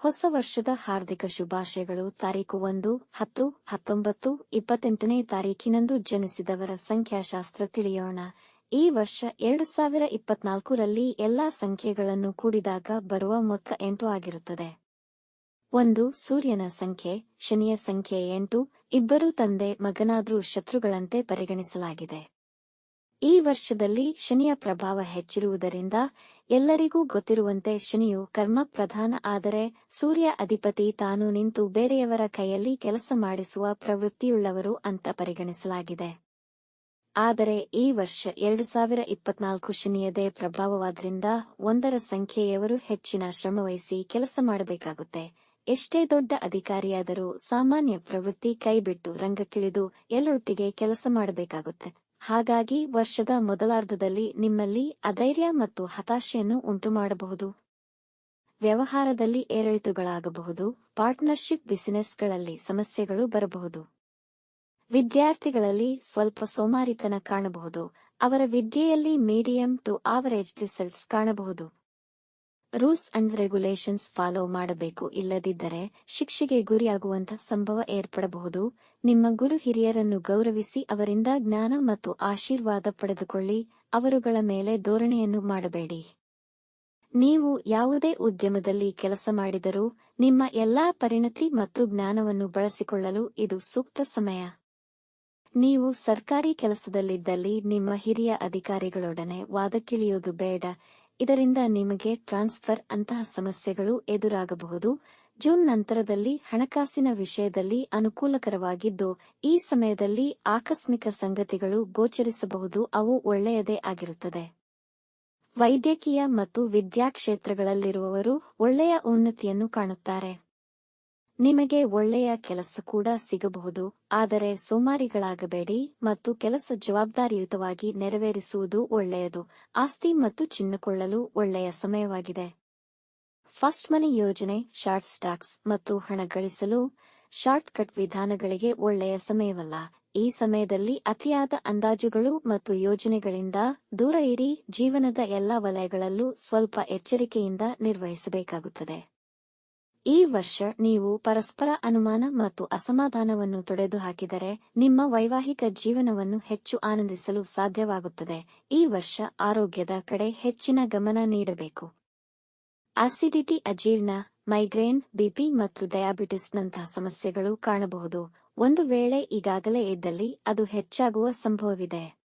ಹೊಸ ವರ್ಷದ ಹಾರ್ದಿಕ ಶುಭಾಶಯಗಳು. ತಾರೀಕು ಒಂದು, ಹತ್ತು, ಹತ್ತೊಂಬತ್ತು, ಇಪ್ಪತ್ತೆಂಟನೇ ತಾರೀಖಿನಂದು ಜನಿಸಿದವರ ಸಂಖ್ಯಾಶಾಸ್ತ್ರ ತಿಳಿಯೋಣ. ಈ ವರ್ಷ ಎರಡು ಸಾವಿರ ಇಪ್ಪತ್ನಾಲ್ಕರಲ್ಲಿ ಎಲ್ಲಾ ಸಂಖ್ಯೆಗಳನ್ನು ಕೂಡಿದಾಗ ಬರುವ ಮೊತ್ತ ಎಂಟು ಆಗಿರುತ್ತದೆ. ಒಂದು, ಸೂರ್ಯನ ಸಂಖ್ಯೆ, ಶನಿಯ ಸಂಖ್ಯೆ ಎಂಟು, ಇಬ್ಬರು ತಂದೆ, ಮಗನಾದರೂ ಶತ್ರುಗಳಂತೆ ಪರಿಗಣಿಸಲಾಗಿದೆ. ಈ ವರ್ಷದಲ್ಲಿ ಶನಿಯ ಪ್ರಭಾವ ಹೆಚ್ಚಿರುವುದರಿಂದ ಎಲ್ಲರಿಗೂ ಗೊತ್ತಿರುವಂತೆ ಶನಿಯು ಕರ್ಮ ಪ್ರಧಾನ ಆದರೆ ಸೂರ್ಯ ಅಧಿಪತಿ ತಾನು ನಿಂತು ಬೇರೆಯವರ ಕೈಯಲ್ಲಿ ಕೆಲಸ ಮಾಡಿಸುವ ಪ್ರವೃತ್ತಿಯುಳ್ಳವರು ಅಂತ ಪರಿಗಣಿಸಲಾಗಿದೆ. ಆದರೆ ಈ ವರ್ಷ ಎರಡು ಸಾವಿರ ಇಪ್ಪತ್ನಾಲ್ಕು ಶನಿಯದೇ ಪ್ರಭಾವವಾದ್ರಿಂದ ಒಂದರ ಸಂಖ್ಯೆಯವರು ಹೆಚ್ಚಿನ ಶ್ರಮವಹಿಸಿ ಕೆಲಸ ಮಾಡಬೇಕಾಗುತ್ತೆ. ಎಷ್ಟೇ ದೊಡ್ಡ ಅಧಿಕಾರಿಯಾದರೂ ಸಾಮಾನ್ಯ ಪ್ರವೃತ್ತಿ ಕೈಬಿಟ್ಟು ರಂಗಕ್ಕಿಳಿದು ಎಲ್ಲೊಟ್ಟಿಗೆ ಕೆಲಸ ಮಾಡಬೇಕಾಗುತ್ತೆ. ಹಾಗಾಗಿ ವರ್ಷದ ಮೊದಲಾರ್ಧದಲ್ಲಿ ನಿಮ್ಮಲ್ಲಿ ಅಧೈರ್ಯ ಮತ್ತು ಹತಾಶೆಯನ್ನು ಉಂಟುಮಾಡಬಹುದು. ವ್ಯವಹಾರದಲ್ಲಿ ಏರಿಳಿತುಗಳಾಗಬಹುದು, ಪಾರ್ಟ್ನರ್ಶಿಪ್ ಬಿಸಿನೆಸ್ಗಳಲ್ಲಿ ಸಮಸ್ಯೆಗಳು ಬರಬಹುದು. ವಿದ್ಯಾರ್ಥಿಗಳಲ್ಲಿ ಸ್ವಲ್ಪ ಸೋಮಾರಿತನ ಕಾಣಬಹುದು, ಅವರ ವಿದ್ಯೆಯಲ್ಲಿ ಮೀಡಿಯಂ ಟು ಆವರೇಜ್ ರಿಸಲ್ಟ್ಸ್ ಕಾಣಬಹುದು. ರೂಲ್ಸ್ ಅಂಡ್ ರೆಗ್ಯುಲೇಷನ್ಸ್ ಫಾಲೋ ಮಾಡಬೇಕು. ಇಲ್ಲದಿದ್ದರೆ ಶಿಕ್ಷೆಗೆ ಗುರಿಯಾಗುವಂತ ಸಂಭವ ಏರ್ಪಡಬಹುದು. ನಿಮ್ಮ ಗುರು ಹಿರಿಯರನ್ನು ಗೌರವಿಸಿ ಅವರಿಂದ ಜ್ಞಾನ ಮತ್ತು ಆಶೀರ್ವಾದ ಪಡೆದುಕೊಳ್ಳಿ. ಅವರುಗಳ ಮೇಲೆ ಧೋರಣೆಯನ್ನು ಮಾಡಬೇಡಿ. ನೀವು ಯಾವುದೇ ಉದ್ಯಮದಲ್ಲಿ ಕೆಲಸ ಮಾಡಿದರೂ ನಿಮ್ಮ ಎಲ್ಲಾ ಪರಿಣತಿ ಮತ್ತು ಜ್ಞಾನವನ್ನು ಬಳಸಿಕೊಳ್ಳಲು ಇದು ಸೂಕ್ತ ಸಮಯ. ನೀವು ಸರ್ಕಾರಿ ಕೆಲಸದಲ್ಲಿದ್ದಲ್ಲಿ ನಿಮ್ಮ ಹಿರಿಯ ಅಧಿಕಾರಿಗಳೊಡನೆ ವಾದಕ್ಕಿಳಿಯುವುದು ಬೇಡ. ಇದರಿಂದ ನಿಮಗೆ ಟ್ರಾನ್ಸ್ಫರ್ ಅಂತಹ ಸಮಸ್ಯೆಗಳು ಎದುರಾಗಬಹುದು. ಜೂನ್ ನಂತರದಲ್ಲಿ ಹಣಕಾಸಿನ ವಿಷಯದಲ್ಲಿ ಅನುಕೂಲಕರವಾಗಿದ್ದು, ಈ ಸಮಯದಲ್ಲಿ ಆಕಸ್ಮಿಕ ಸಂಗತಿಗಳು ಗೋಚರಿಸಬಹುದು. ಅವು ಒಳ್ಳೆಯದೇ ಆಗಿರುತ್ತದೆ. ವೈದ್ಯಕೀಯ ಮತ್ತು ವಿದ್ಯಾಕ್ಷೇತ್ರಗಳಲ್ಲಿರುವವರು ಒಳ್ಳೆಯ ಉನ್ನತಿಯನ್ನು ಕಾಣುತ್ತಾರೆ. ನಿಮಗೆ ಒಳ್ಳೆಯ ಕೆಲಸ ಕೂಡ ಸಿಗಬಹುದು, ಆದರೆ ಸೋಮಾರಿಗಳಾಗಬೇಡಿ ಮತ್ತು ಕೆಲಸ ಜವಾಬ್ದಾರಿಯುತವಾಗಿ ನೆರವೇರಿಸುವುದು ಒಳ್ಳೆಯದು. ಆಸ್ತಿ ಮತ್ತು ಚಿನ್ನಕೊಳ್ಳಲು ಒಳ್ಳೆಯ ಸಮಯವಾಗಿದೆ. ಫಸ್ಟ್ ಮನಿ ಯೋಜನೆ, ಶಾರ್ಟ್ ಸ್ಟಾಕ್ಸ್ ಮತ್ತು ಹಣ ಗಳಿಸಲು ಶಾರ್ಟ್ ಕಟ್ ವಿಧಾನಗಳಿಗೆ ಒಳ್ಳೆಯ ಸಮಯವಲ್ಲ. ಈ ಸಮಯದಲ್ಲಿ ಅತಿಯಾದ ಅಂದಾಜುಗಳು ಮತ್ತು ಯೋಜನೆಗಳಿಂದ ದೂರ ಇರಿ, ಜೀವನದ ಎಲ್ಲಾ ವಲಯಗಳಲ್ಲೂ ಸ್ವಲ್ಪ ಎಚ್ಚರಿಕೆಯಿಂದ ನಿರ್ವಹಿಸಬೇಕಾಗುತ್ತದೆ. ಈ ವರ್ಷ ನೀವು ಪರಸ್ಪರ ಅನುಮಾನ ಮತ್ತು ಅಸಮಾಧಾನವನ್ನು ತೊಡೆದುಹಾಕಿದರೆ ನಿಮ್ಮ ವೈವಾಹಿಕ ಜೀವನವನ್ನು ಹೆಚ್ಚು ಆನಂದಿಸಲು ಸಾಧ್ಯವಾಗುತ್ತದೆ. ಈ ವರ್ಷ ಆರೋಗ್ಯದ ಕಡೆ ಹೆಚ್ಚಿನ ಗಮನ ನೀಡಬೇಕು. ಆಸಿಡಿಟಿ, ಅಜೀರ್ಣ, ಮೈಗ್ರೇನ್, ಬಿಪಿ ಮತ್ತು ಡಯಾಬಿಟಿಸ್ನಂತಹ ಸಮಸ್ಯೆಗಳು ಕಾಣಬಹುದು. ಒಂದು ವೇಳೆ ಈಗಾಗಲೇ ಇದ್ದಲ್ಲಿ ಅದು ಹೆಚ್ಚಾಗುವ ಸಂಭವವಿದೆ.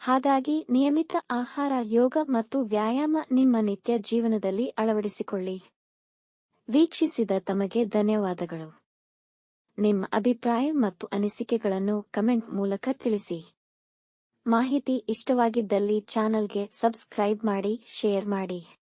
ಹಾಗಾಗಿ ನಿಯಮಿತ ಆಹಾರ, ಯೋಗ ಮತ್ತು ವ್ಯಾಯಾಮ ನಿಮ್ಮ ನಿತ್ಯ ಜೀವನದಲ್ಲಿ ಅಳವಡಿಸಿಕೊಳ್ಳಿ. ವೀಕ್ಷಿಸಿದ ತಮಗೆ ಧನ್ಯವಾದಗಳು. ನಿಮ್ಮ ಅಭಿಪ್ರಾಯ ಮತ್ತು ಅನಿಸಿಕೆಗಳನ್ನು ಕಮೆಂಟ್ ಮೂಲಕ ತಿಳಿಸಿ. ಮಾಹಿತಿ ಇಷ್ಟವಾಗಿದ್ದಲ್ಲಿ ಚಾನಲ್ಗೆ ಸಬ್ಸ್ಕ್ರೈಬ್ ಮಾಡಿ, ಶೇರ್ ಮಾಡಿ.